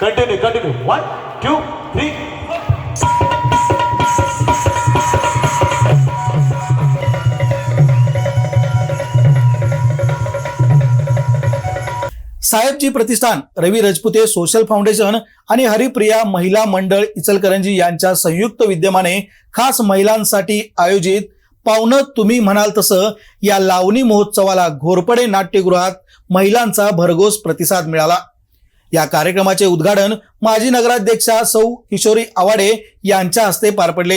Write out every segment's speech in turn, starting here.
Continue continue one two three Sahebji Pratishthan Ravi Rajpute social foundation आणि हरिप्रिया महिला मंडळ इचलकरंजी यांच्या संयुक्त विद्यमाने खास महिलांसाठी आयोजित पाहुणं तुम्ही म्हणाल तसं या लावणी महोत्सवाला घोरपडे नाट्यगृहात महिलांचा भरघोस प्रतिसाद मिळाला. या कार्यक्रमाचे उद्घाटन माजी नगराध्यक्षा सौ किशोरी आवाडे यांच्या हस्ते पार पडले.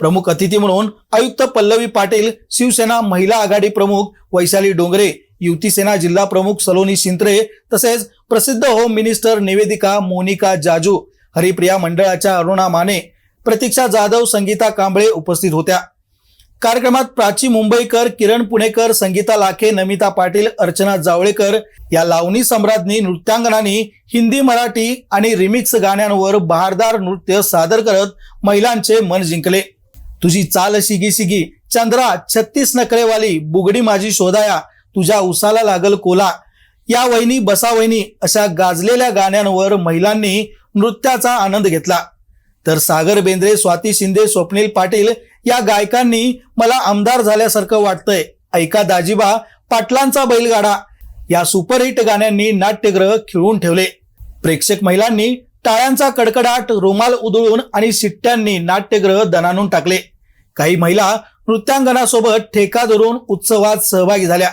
प्रमुख अतिथी म्हणून आयुक्त पल्लवी पाटील शिवसेना महिला आघाडी प्रमुख वैशाली डोंगरे युती सेना जिल्हा प्रमुख सलोनी शिंत्रे तसेच प्रसिद्ध होम मिनिस्टर निवेदिका मोनिका जाजू हरिप्रिया मंडळाच्या अरुणा माने प्रतीक्षा जाधव संगीता कांबळे उपस्थित होत्या. कार्यक्रमात प्राची मुंबईकर किरण पुणेकर संगीता लाखे नमिता पाटील अर्चना जावळेकर या लावणी सम्राज्ञी नृत्यांगनांनी हिंदी मराठी आणि रिमिक्स गाण्यांवर बहारदार नृत्य सादर करत महिलांचे मन जिंकले. तुझी चाल शिगी शिगी चंद्रा छत्तीस नकरेवाली बुगडी माझी शोधाया तुझ्या उसाला लागल कोला. या वहिनी बसा वहिनी अशा गाजलेल्या गाण्यांवर महिलांनी नृत्याचा आनंद घेतला. तर सागर बेंद्रे स्वाती शिंदे स्वप्नील पाटील या गायकांनी मला आमदार झाल्यासारखं वाटतंय. ऐका दाजीबा पाटलांचा बैलगाडा. या सुपरहिट गाण्यांनी नाट्यग्रह खिळून ठेवले. प्रेक्षक महिलांनी टाळ्यांचा कडकडाट रुमाल उधळून आणि शिट्ट्यांनी नाट्यग्रह दणानून टाकले. काही महिला नृत्यांगनासोबत ठेका धरून उत्सवात सहभागी झाल्या.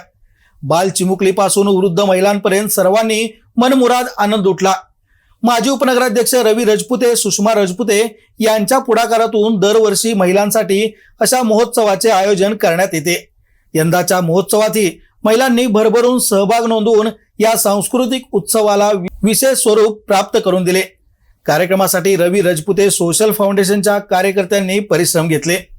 बाल चिमुकलीपासून वृद्ध महिलांपर्यंत सर्वांनी मनमुराद आनंद उठला. माजी उपनगराध्यक्ष रवी रजपुते सुषमा रजपुते यांच्या पुढाकारातून दरवर्षी महिलांसाठी अशा महोत्सवाचे आयोजन करण्यात येते. यंदाच्या महोत्सवातही महिलांनी भरभरून सहभाग नोंदवून या सांस्कृतिक उत्सवाला वि- विशेष स्वरूप प्राप्त करून दिले. कार्यक्रमासाठी रवी रजपुते सोशल फाउंडेशनच्या कार्यकर्त्यांनी परिश्रम घेतले.